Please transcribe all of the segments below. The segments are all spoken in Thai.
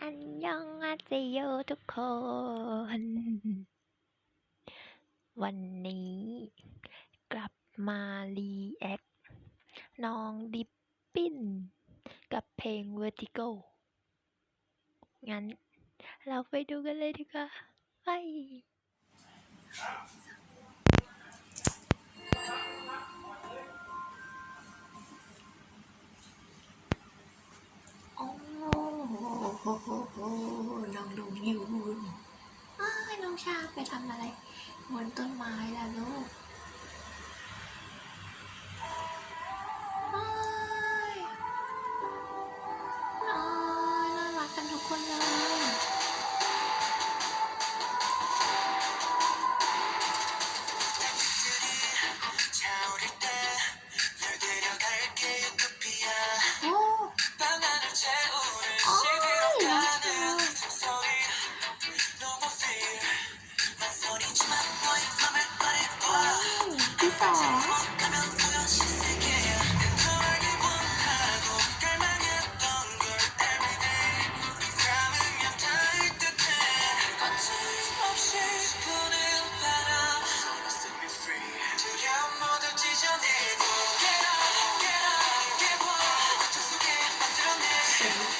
อันยองอาเซโยทุกคน วันนี้กลับมารีแอคน้องดิปปิ้น กับเพลง Vertigo งั้น เราไปดูกันเลยดีกว่า ไป ทำอะไรบนต้นไม้ล่ะลูก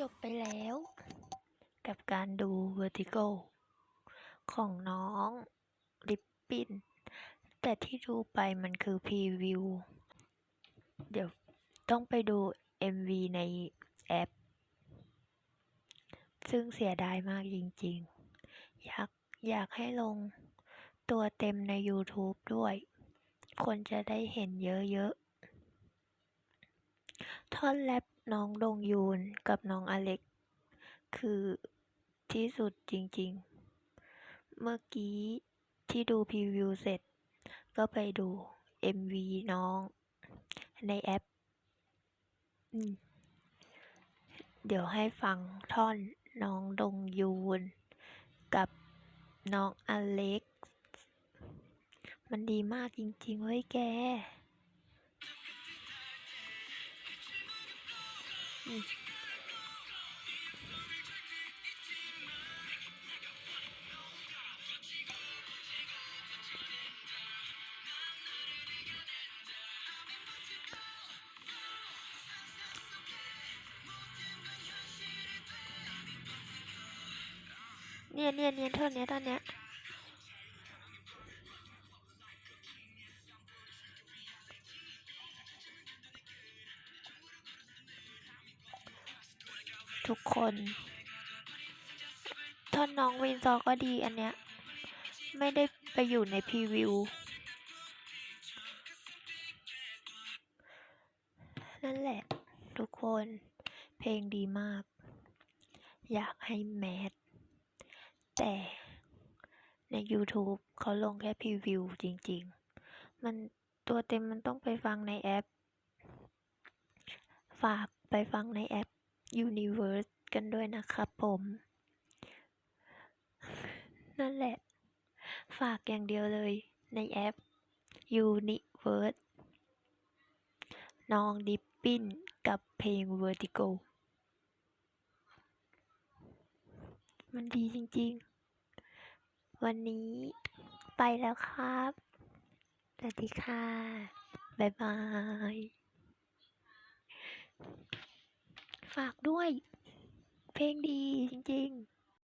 จบไปแล้ว กับการดู Vertigo ของน้องริปปิน แต่ที่ดูไปมันคือพรีวิว เดี๋ยวต้องไปดู MV ในแอป ซึ่งเสียดายมากจริงๆ อยากอยากให้ลงตัวเต็มใน YouTube ด้วย คนจะได้เห็นเยอะๆ ท่อนแรป น้องดงยูนกับน้องอเล็ก คือที่สุดจริง ๆ เมื่อกี้ที่ดูพรีวิวเสร็จ ก็ไปดู MV น้อง ในแอปอเดี๋ยวให้ฟังท่อนน้องดงยูน กับน้องอเล็ก มันดีมากจริง ๆเว้ยแก เนี่ยเนี่ยเนี่ ทุกคนท่อนน้องวินซอก็ดีอันเนี้ย ไม่ได้ไปอยู่ในพรีวิว นั่นแหละ ทุกคนเพลงดีมาก อยากให้แมสแต่ใน YouTube เขาลงแค่พรีวิวจริง ๆ มันตัวเต็มมันต้องไปฟังในแอป ฝากไปฟังในแอป Universe กันด้วยนะครับผม นั่นแหละ ฝากอย่างเดียวเลยในแอป Universe น้องดิปปิ้นกับเพลง Vertigo มันดีจริงๆ วันนี้ไปแล้วครับ สวัสดีค่ะ บ๊ายบาย ฝากด้วย เพลงดีจริง ๆ